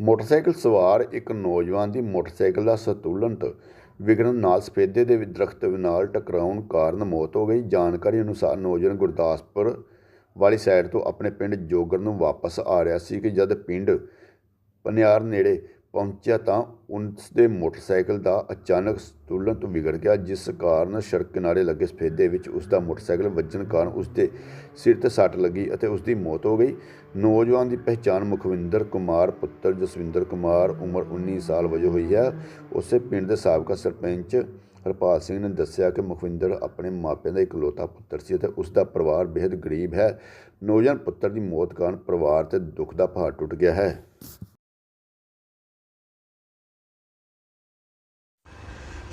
Motorcycle ਸਵਾਰ ਇੱਕ ਨੌਜਵਾਨ ਦੀ ਮੋਟਰਸਾਈਕਲ ਦਾ ਸੰਤੁਲਨ ਵਿਗੜਨ ਨਾਲ ਸਫੇਦੇ ਦੇ ਦਰਖਤ ਨਾਲ ਟਕਰਾਉਣ ਕਾਰਨ ਮੌਤ ਹੋ ਗਈ। ਜਾਣਕਾਰੀ ਅਨੁਸਾਰ ਨੌਜਵਾਨ ਗੁਰਦਾਸਪੁਰ ਵਾਲੀ ਸਾਈਡ ਤੋਂ ਆਪਣੇ ਪਿੰਡ ਜੋਗਰ ਨੂੰ ਵਾਪਸ ਆ ਰਿਹਾ ਸੀ ਕਿ ਜਦ ਪਿੰਡ ਪਨਿਆਰ ਨੇੜੇ ਪਹੁੰਚਿਆ ਤਾਂ ਉਸ ਦੇ ਮੋਟਰਸਾਈਕਲ ਦਾ ਅਚਾਨਕ ਸੰਤੁਲਨ ਤੋਂ ਵਿਗੜ ਗਿਆ, ਜਿਸ ਕਾਰਨ ਸੜਕ ਕਿਨਾਰੇ ਲੱਗੇ ਸਫੇਦੇ ਵਿੱਚ ਉਸ ਦਾ ਮੋਟਰਸਾਈਕਲ ਵੱਜਣ ਕਾਰਨ ਉਸ ਦੇ ਸਿਰ ਤੇ ਸੱਟ ਲੱਗੀ ਅਤੇ ਉਸ ਦੀ ਮੌਤ ਹੋ ਗਈ। ਨੌਜਵਾਨ ਦੀ ਪਹਿਚਾਣ ਮੁਖਵਿੰਦਰ ਕੁਮਾਰ, ਪੁੱਤਰ ਜਸਵਿੰਦਰ ਕੁਮਾਰ, ਉਮਰ 19 ਸਾਲ ਵਜੋਂ ਹੋਈ ਹੈ। ਉਸੇ ਪਿੰਡ ਦੇ ਸਾਬਕਾ ਸਰਪੰਚ ਹਰਪਾਲ ਸਿੰਘ ਨੇ ਦੱਸਿਆ ਕਿ ਮੁਖਵਿੰਦਰ ਆਪਣੇ ਮਾਪਿਆਂ ਦਾ ਇਕਲੌਤਾ ਪੁੱਤਰ ਸੀ ਅਤੇ ਉਸ ਦਾ ਪਰਿਵਾਰ ਬੇहद ਗਰੀਬ ਹੈ। ਨੌਜਵਾਨ ਪੁੱਤਰ ਦੀ ਮੌਤ ਕਾਰਨ ਪਰਿਵਾਰ ਤੇ ਦੁੱਖ ਦਾ ਪਹਾੜ ਟੁੱਟ ਗਿਆ ਹੈ।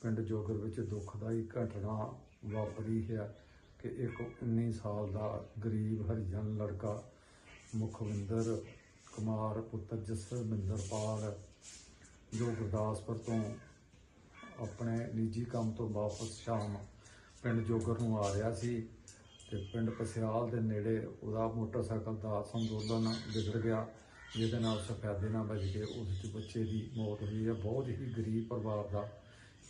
ਪਿੰਡ ਜੋਗਰ ਵਿੱਚ ਦੁਖਦਾਈ ਘਟਨਾ ਵਾਪਰੀ ਹੈ ਕਿ ਇੱਕ 19 ਸਾਲ ਦਾ ਗਰੀਬ ਹਰੀਜਨ ਲੜਕਾ ਮੁਖਵਿੰਦਰ ਕੁਮਾਰ ਪੁੱਤਰ ਜਸਵਿੰਦਰ ਪਾਲ ਜੋ ਗੁਰਦਾਸਪੁਰ ਤੋਂ ਆਪਣੇ ਨਿੱਜੀ ਕੰਮ ਤੋਂ ਵਾਪਸ ਸ਼ਾਮ ਪਿੰਡ ਜੋਗਰ ਨੂੰ ਆ ਰਿਹਾ ਸੀ ਤੇ ਪਿੰਡ ਪਸਿਆਲ ਦੇ ਨੇੜੇ ਉਹਦਾ ਮੋਟਰਸਾਈਕਲ ਦਾ ਸੰਤੁਲਨ ਵਿਗੜ ਗਿਆ, ਜਿਹਦੇ ਨਾਲ ਸਫੈਦੇ ਨਾਲ ਵੱਜ ਕੇ ਉਸ ਦੇ ਬੱਚੇ ਦੀ ਮੌਤ ਹੋਈ ਹੈ। ਬਹੁਤ ਹੀ ਗਰੀਬ ਪਰਿਵਾਰ ਦਾ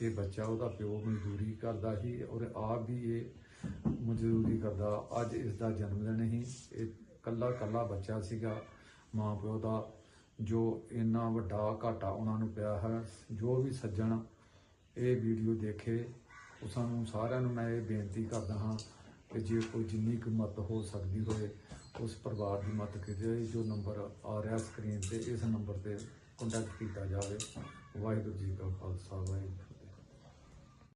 ਇਹ ਬੱਚਾ ਉਹਦਾ ਪਿਓ ਮਜ਼ਦੂਰੀ ਕਰਦਾ ਸੀ ਔਰ ਆਪ ਵੀ ਇਹ ਮਜ਼ਦੂਰੀ ਕਰਦਾ। ਅੱਜ ਇਸ ਦਾ ਜਨਮ ਦਿਨ ਹੀ ਇਹ ਕੱਲਾ ਕੱਲਾ ਬੱਚਾ ਸੀਗਾ। ਮਾਂ ਪਿਓ ਦਾ ਜੋ ਇੰਨਾ ਵੱਡਾ ਘਾਟਾ ਉਹਨਾਂ ਨੂੰ ਪਿਆ ਹੈ, ਜੋ ਵੀ ਸੱਜਣ ਇਹ ਵੀਡੀਓ ਦੇਖੇ, ਉਹ ਸਾਨੂੰ ਸਾਰਿਆਂ ਨੂੰ ਮੈਂ ਇਹ ਬੇਨਤੀ ਕਰਦਾ ਹਾਂ ਕਿ ਜੇ ਕੋਈ ਜਿੰਨੀ ਕੁ ਮਦਦ ਹੋ ਸਕਦੀ ਹੋਵੇ, ਉਸ ਪਰਿਵਾਰ ਦੀ ਮਦਦ ਕੀਤੀ ਜਾਵੇ ਜੋ ਨੰਬਰ ਆ ਰਿਹਾ ਸਕਰੀਨ ਤੇ, ਇਸ ਨੰਬਰ ਤੇ ਕੰਟੈਕਟ ਕੀਤਾ ਜਾਵੇ। ਵਾਹਿਗੁਰੂ ਜੀ ਕਾ ਖਾਲਸਾ, ਵਾਹਿਗੁਰੂ